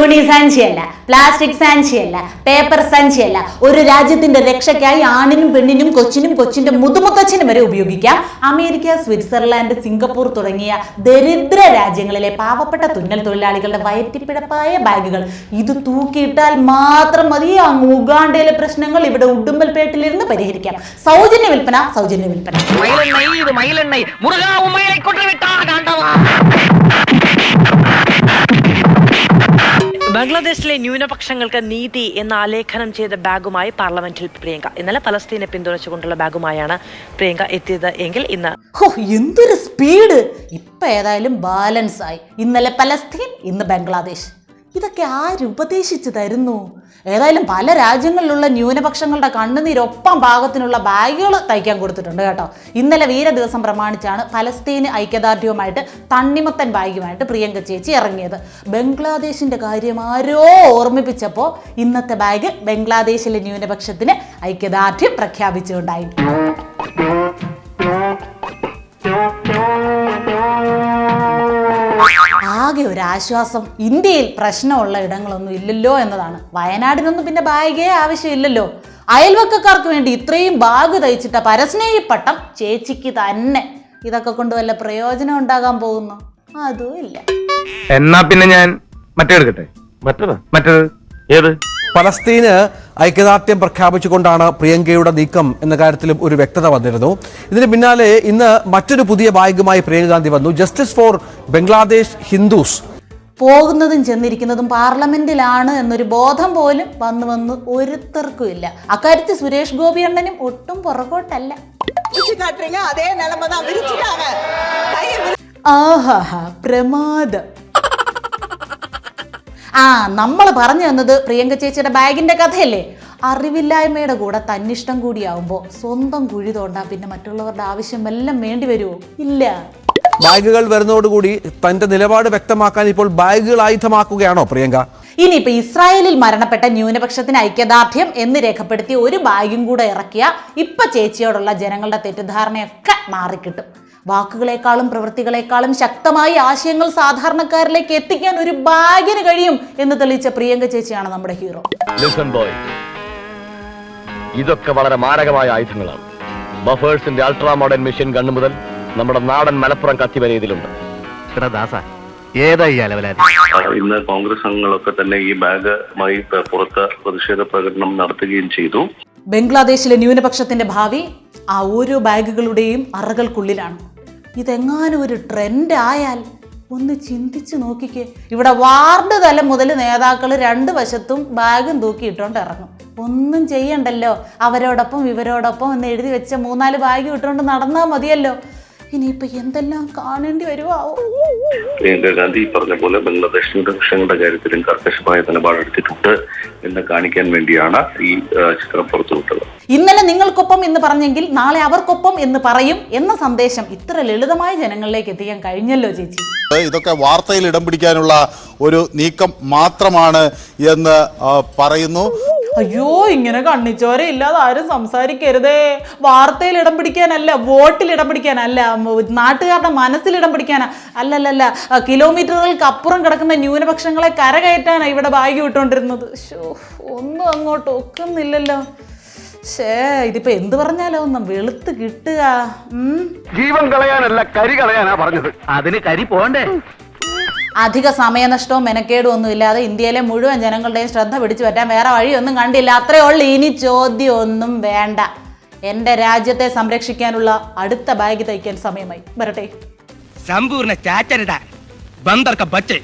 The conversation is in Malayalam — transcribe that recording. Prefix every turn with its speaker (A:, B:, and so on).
A: തുണി സഞ്ചിയല്ല പ്ലാസ്റ്റിക് സഞ്ചിയല്ല പേപ്പർ സഞ്ചിയല്ല ഒരു രാജ്യത്തിന്റെ രക്ഷയ്ക്കായി ആണിനും പെണ്ണിനും കൊച്ചിനും കൊച്ചിന്റെ മുതുമുത്തച്ഛനും വരെ ഉപയോഗിക്കാം. അമേരിക്ക സ്വിറ്റ്സർലാൻഡ് സിംഗപ്പൂർ തുടങ്ങിയ ദരിദ്ര രാജ്യങ്ങളിലെ പാവപ്പെട്ട തുന്നൽ തൊഴിലാളികളുടെ വയറ്റിപ്പിഴപ്പായ ബാഗുകൾ. ഇത് തൂക്കിയിട്ടാൽ മാത്രം മതി. ആ ഉഗാണ്ടയിലെ പ്രശ്നങ്ങൾ ഇവിടെ ഉടുമ്പൽപേട്ടിലിരുന്ന് പരിഹരിക്കാം. സൗജന്യ വിൽപ്പന സൗജന്യ വിൽപ്പന.
B: ബംഗ്ലാദേശിലെ ന്യൂനപക്ഷങ്ങൾക്ക് നീതി എന്ന ആലേഖനം ചെയ്ത ബാഗുമായി പാർലമെന്റിൽ പ്രിയങ്ക. ഇന്നലെ പലസ്തീനെ പിന്തുണച്ചുകൊണ്ടുള്ള ബാഗുമായാണ് പ്രിയങ്ക എത്തിയത് എങ്കിൽ ഇന്ന്.
A: എന്തൊരു സ്പീഡ്! ഇപ്പൊ ഏതായാലും ബാലൻസ് ആയി ഇന്നലെ പലസ്തീൻ ഇന്ന് ബംഗ്ലാദേശ്. ഇതൊക്കെ ആര് ഉപദേശിച്ചു തരുന്നു ഏതായാലും പല രാജ്യങ്ങളിലുള്ള ന്യൂനപക്ഷങ്ങളുടെ കണ്ണുനീരൊപ്പം പാകത്തിനുള്ള ബാഗുകൾ തയ്ക്കാൻ കൊടുത്തിട്ടുണ്ട് കേട്ടോ. ഇന്നലെ വീര ദിവസം പ്രമാണിച്ചാണ് പലസ്തീന് ഐക്യദാർഢ്യവുമായിട്ട് തണ്ണിമത്തൻ ബാഗുമായിട്ട് പ്രിയങ്ക ചേച്ചി ഇറങ്ങിയത്. ബംഗ്ലാദേശിന്റെ കാര്യം ആരോ ഓർമ്മിപ്പിച്ചപ്പോൾ ഇന്നത്തെ ബാഗ് ബംഗ്ലാദേശിലെ ന്യൂനപക്ഷത്തിന് ഐക്യദാർഢ്യം പ്രഖ്യാപിച്ചുകൊണ്ടായി. ആകെ ഒരു ആശ്വാസം. ഇന്ത്യയിൽ പ്രശ്നമുള്ള ഇടങ്ങളൊന്നും ഇല്ലല്ലോ എന്നതാണ്. വയനാടിനൊന്നും പിന്നെ ബാഗേ ആവശ്യമില്ലല്ലോ. അയൽവക്കക്കാർക്ക് വേണ്ടി ഇത്രയും ബാഗ് തയ്ച്ചിട്ട പരസ്നേഹിപ്പട്ടം ചേച്ചിക്ക് തന്നെ. ഇതൊക്കെ കൊണ്ട് വല്ല പ്രയോജനം ഉണ്ടാകാൻ പോകുന്നു? അതും ഇല്ല.
C: എന്നാ പിന്നെ ഞാൻ മറ്റേ എടുക്കട്ടെ? മറ്റേത്? മറ്റേത്? ഏത്?
D: പലസ്തീന് ഐക്യദാർഢ്യം പ്രഖ്യാപിച്ചുകൊണ്ടാണ് പ്രിയങ്കയുടെ നീക്കം എന്ന കാര്യത്തിലും ഒരു വ്യക്തത വന്നിരുന്നു. ഇതിന് പിന്നാലെ ഇന്ന് മറ്റൊരു പുതിയ ബാഗുമായി പ്രിയങ്ക ഗാന്ധി വന്നു. ജസ്റ്റിസ് ഫോർ ബംഗ്ലാദേശ് ഹിന്ദുസ്
A: പോകുന്നതും ചെന്നിരിക്കുന്നതും പാർലമെന്റിലാണ് എന്നൊരു ബോധം പോലും വന്നു വന്ന് ഒരുത്തർക്കും ഇല്ല അക്കാര്യത്തിൽ സുരേഷ് ഗോപി അണ്ണനും ഒട്ടും പുറകോട്ടല്ല. ആഹാ പ്രമാദം. ആ നമ്മൾ പറഞ്ഞു തന്നത് പ്രിയങ്ക ചേച്ചിയുടെ ബാഗിന്റെ കഥയല്ലേ? അറിവില്ലായ്മയുടെ കൂടെ തന്നിഷ്ടം കൂടിയാവുമ്പോൾ സ്വന്തം കുഴി തോണ്ടാ പിന്നെ മറ്റുള്ളവരുടെ ആവശ്യം എല്ലാം വേണ്ടി വരുമോ ഇല്ല.
D: ബാഗുകൾ വരുന്നതോടുകൂടി തന്റെ നിലപാട് വ്യക്തമാക്കാൻ ഇപ്പോൾ ബാഗുകൾ ആയുധമാക്കുകയാണോ പ്രിയങ്ക?
A: ഇനിയിപ്പോ ഇസ്രായേലിൽ മരണപ്പെട്ട ന്യൂനപക്ഷത്തിന് ഐക്യദാർഢ്യം എന്ന് രേഖപ്പെടുത്തി ഒരു ബാഗും കൂടെ ഇറക്കിയ ഇപ്പൊ ചേച്ചിയോടുള്ള ജനങ്ങളുടെ തെറ്റിദ്ധാരണയൊക്കെ മാറിക്കിട്ടും. വാക്കുകളെക്കാളും പ്രവൃത്തികളെക്കാളും ശക്തമായി ആശയങ്ങൾ സാധാരണക്കാരിലേക്ക് എത്തിക്കാൻ ഒരു ബാഗിന് കഴിയും എന്ന് തെളിയിച്ച പ്രിയങ്ക ചേച്ചിയാണ് നമ്മുടെ ഹീറോ.
E: ബോയ് ഇതൊക്കെ വളരെ മാരകമായ ആയുധങ്ങളാണ്. ബഫേഴ്സിന്റെ അൾട്രാ മോഡേൺ മെഷീൻ ഗണ്ണ് മുതൽ നമ്മുടെ നാടൻ മലപ്പുറം കത്തി വരെ ഇതിലുണ്ട്.
F: ഇന്ന് കോൺഗ്രസ് അംഗങ്ങളൊക്കെ തന്നെ ഈ ബാഗുമായി പുറത്ത് പ്രതിഷേധ പ്രകടനം നടത്തുകയും ചെയ്തു.
A: ബംഗ്ലാദേശിലെ ന്യൂനപക്ഷത്തിന്റെ ഭാവി ആ ഓരോ ബാഗുകളുടെയും അറകൾക്കുള്ളിലാണ്. ഇതെങ്ങാനും ഒരു ട്രെൻഡ് ആയാൽ ഒന്ന് ചിന്തിച്ച് നോക്കിക്കേ. ഇവിടെ വാർഡ് തലം മുതൽ നേതാക്കൾ രണ്ട് വശത്തും ബാഗും തൂക്കിയിട്ടോണ്ട് ഇറങ്ങും. ഒന്നും ചെയ്യണ്ടല്ലോ. അവരോടൊപ്പം ഇവരോടൊപ്പം എന്ന് എഴുതി വെച്ച മൂന്നാൽ ബാഗ് ഇട്ടുകൊണ്ട് നടന്നാൽ മതിയല്ലോ. ഇനിയിപ്പോൾ എന്തെല്ലാം കാണേണ്ടി
F: പ്രിയങ്ക ഗാന്ധി പറഞ്ഞ പോലെ ബംഗ്ലാദേശിന്റെ വിഷയങ്ങളുടെ കാര്യത്തിലും കർക്കശമായ നിലപാടെടുത്തിട്ടുണ്ട് എന്ന് കാണിക്കാൻ വേണ്ടിയാണ് ഈ ചിത്രം പുറത്തുവിട്ടത്.
A: ഇന്നലെ നിങ്ങൾക്കൊപ്പം എന്ന് പറഞ്ഞെങ്കിൽ നാളെ അവർക്കൊപ്പം എന്ന് പറയും എന്ന സന്ദേശം ഇത്ര ലളിതമായ ജനങ്ങളിലേക്ക് എത്തിക്കാൻ കഴിഞ്ഞല്ലോ ചേച്ചി.
G: ഇതൊക്കെ വാർത്തയിൽ ഇടം പിടിക്കാനുള്ള ഒരു നീക്കം മാത്രമാണ് എന്ന് പറയുന്നു.
A: അയ്യോ ഇങ്ങനെ കണ്ണിച്ചോര ഇല്ലാതെ ആരും സംസാരിക്കരുതേ. വാർത്തയിൽ ഇടം പിടിക്കാനല്ല വോട്ടിൽ ഇടം പിടിക്കാനല്ല നാട്ടുകാരുടെ മനസ്സിൽ ഇടം പിടിക്കാനാ. അല്ലല്ലല്ല കിലോമീറ്ററുകൾക്ക് അപ്പുറം കിടക്കുന്ന ന്യൂനപക്ഷങ്ങളെ കരകയറ്റാനാണ് ഇവിടെ ബാഗ് വിട്ടുകൊണ്ടിരുന്നത് ശോ ഒന്നും അങ്ങോട്ട് ഒക്കുന്നില്ലല്ലോ. ഷേ ഇതിപ്പോ എന്ത് പറഞ്ഞാലോ ഒന്നും വെളുത്ത് കിട്ടുക ഉം?
C: ജീവൻ കളയാനല്ല കരി കളയാനാ പറഞ്ഞത്. അതിന് കരി പോണ്ടേ?
A: അധിക സമയനഷ്ടവും മെനക്കേടും ഒന്നും ഇല്ലാതെ ഇന്ത്യയിലെ മുഴുവൻ ജനങ്ങളുടെയും ശ്രദ്ധ പിടിച്ചു പറ്റാൻ വേറെ വഴിയൊന്നും കണ്ടില്ല. അത്രേ ഉള്ളൂ. ഇനി ചോദ്യം ഒന്നും വേണ്ട. എന്റെ രാജ്യത്തെ സംരക്ഷിക്കാനുള്ള അടുത്ത ബാഗ് തയ്ക്കാൻ സമയമായി. വരട്ടെ.
H: സമ്പൂർണ ചാറ്റരട ബന്ദർക്ക ബച്ചേ.